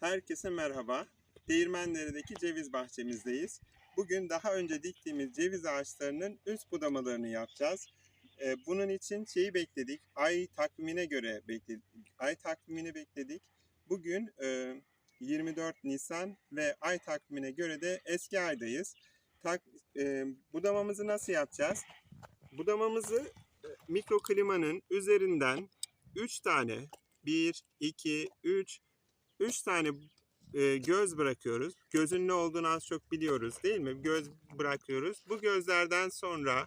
Herkese merhaba. Değirmendere'deki ceviz bahçemizdeyiz. Bugün daha önce diktiğimiz ceviz ağaçlarının üst budamalarını yapacağız. Ee, Bunun için şeyi bekledik. Ay takvimine göre bekledik. Ay takvimini bekledik. Bugün e, 24 Nisan ve ay takvimine göre de eski aydayız. Tak, e, budamamızı nasıl yapacağız? Budamamızı e, mikroklimanın üzerinden 3 tane 1, 2, 3 3 tane e, göz bırakıyoruz. Gözün ne olduğunu az çok biliyoruz değil mi? Göz bırakıyoruz. Bu gözlerden sonra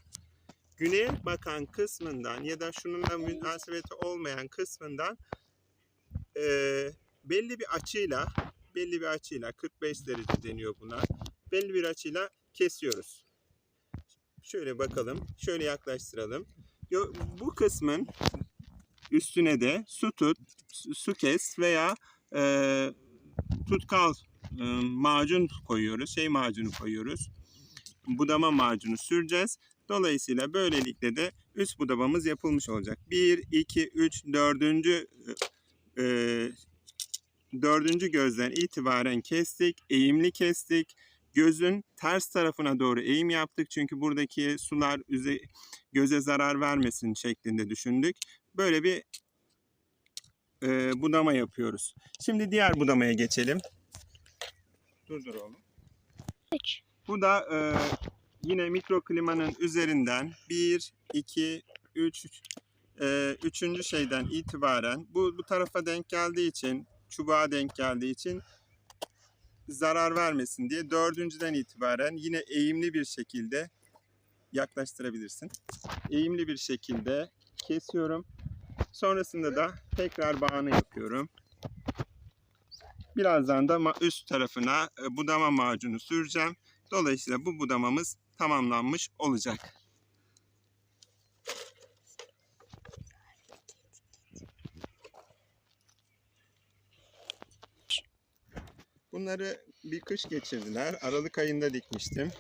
güneye bakan kısmından ya da şununla münasebeti olmayan kısmından e, belli bir açıyla belli bir açıyla 45 derece deniyor buna. Belli bir açıyla kesiyoruz. Şöyle bakalım. Şöyle yaklaştıralım. Bu kısmın üstüne de su tut, su kes veya e, tutkal e, macun koyuyoruz. Şey macunu koyuyoruz. Budama macunu süreceğiz. Dolayısıyla böylelikle de üst budamamız yapılmış olacak. 1, 2, 3, 4. E, dördüncü gözden itibaren kestik. Eğimli kestik. Gözün ters tarafına doğru eğim yaptık. Çünkü buradaki sular göze zarar vermesin şeklinde düşündük. Böyle bir e, budama yapıyoruz. Şimdi diğer budamaya geçelim. Dur dur oğlum. 3. Bu da e, yine mikroklimanın üzerinden 1, 2, 3, e, üçüncü şeyden itibaren bu, bu tarafa denk geldiği için, çubuğa denk geldiği için zarar vermesin diye dördüncüden itibaren yine eğimli bir şekilde yaklaştırabilirsin. Eğimli bir şekilde kesiyorum. Sonrasında da tekrar bağını yapıyorum. Birazdan da üst tarafına e, budama macunu süreceğim. Dolayısıyla bu budamamız tamamlanmış olacak. Bunları bir kış geçirdiler. Aralık ayında dikmiştim.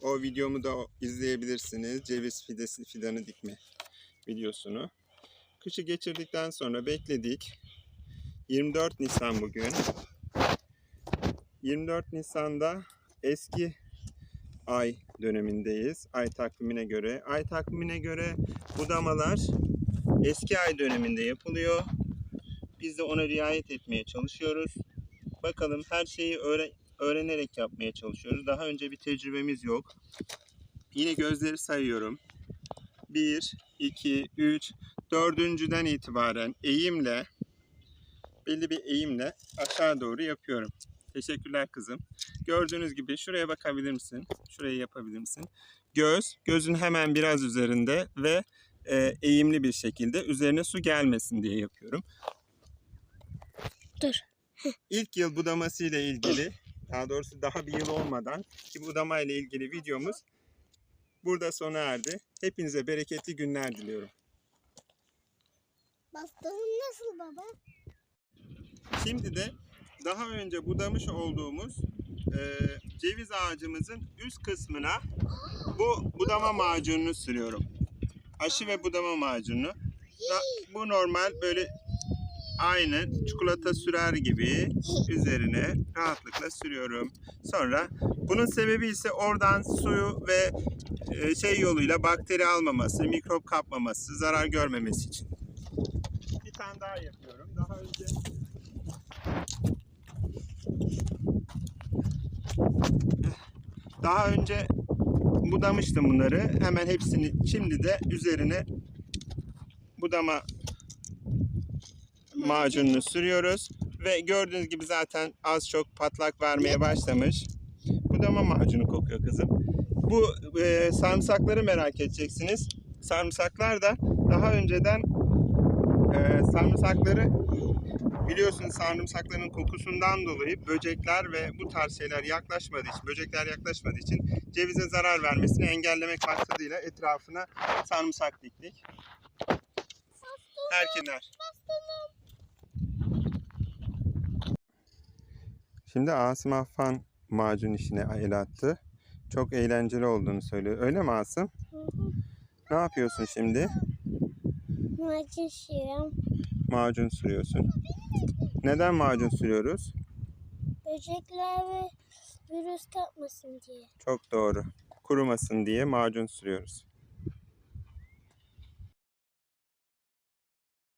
O videomu da izleyebilirsiniz. Ceviz fidesi fidanı dikme videosunu. Kışı geçirdikten sonra bekledik. 24 Nisan bugün. 24 Nisan'da eski ay dönemindeyiz. Ay takvimine göre. Ay takvimine göre budamalar eski ay döneminde yapılıyor. Biz de ona riayet etmeye çalışıyoruz. Bakalım her şeyi öğre- öğrenerek yapmaya çalışıyoruz. Daha önce bir tecrübemiz yok. Yine gözleri sayıyorum. 1, 2, 3, dördüncüden itibaren eğimle belli bir eğimle aşağı doğru yapıyorum. Teşekkürler kızım. Gördüğünüz gibi şuraya bakabilir misin? Şurayı yapabilir misin? Göz, gözün hemen biraz üzerinde ve e, eğimli bir şekilde üzerine su gelmesin diye yapıyorum. Dur. İlk yıl budaması ile ilgili, daha doğrusu daha bir yıl olmadan ki budama ile ilgili videomuz burada sona erdi. Hepinize bereketli günler diliyorum. Bastonun nasıl baba? Şimdi de daha önce budamış olduğumuz e, ceviz ağacımızın üst kısmına bu budama macununu sürüyorum. Aşı ve budama macununu. Bu normal böyle aynı çikolata sürer gibi üzerine rahatlıkla sürüyorum. Sonra bunun sebebi ise oradan suyu ve e, şey yoluyla bakteri almaması, mikrop kapmaması, zarar görmemesi için. Bir tane daha yapıyorum. Daha önce Daha önce budamıştım bunları. Hemen hepsini şimdi de üzerine budama macununu sürüyoruz. Ve gördüğünüz gibi zaten az çok patlak vermeye başlamış. Budama macunu kokuyor kızım. Bu e, sarımsakları merak edeceksiniz. Sarımsaklar da daha önceden e, sarımsakları Biliyorsunuz sarımsakların kokusundan dolayı böcekler ve bu tarz şeyler yaklaşmadığı için, böcekler yaklaşmadığı için cevize zarar vermesini engellemek maksadıyla etrafına sarımsak diktik. Erkinler. Şimdi Asım Affan macun işine el attı. Çok eğlenceli olduğunu söylüyor. Öyle mi Asım? Ne yapıyorsun şimdi? Macun sürüyorum. Macun sürüyorsun. Neden macun sürüyoruz? Böcekler ve virüs kapmasın diye. Çok doğru. Kurumasın diye macun sürüyoruz.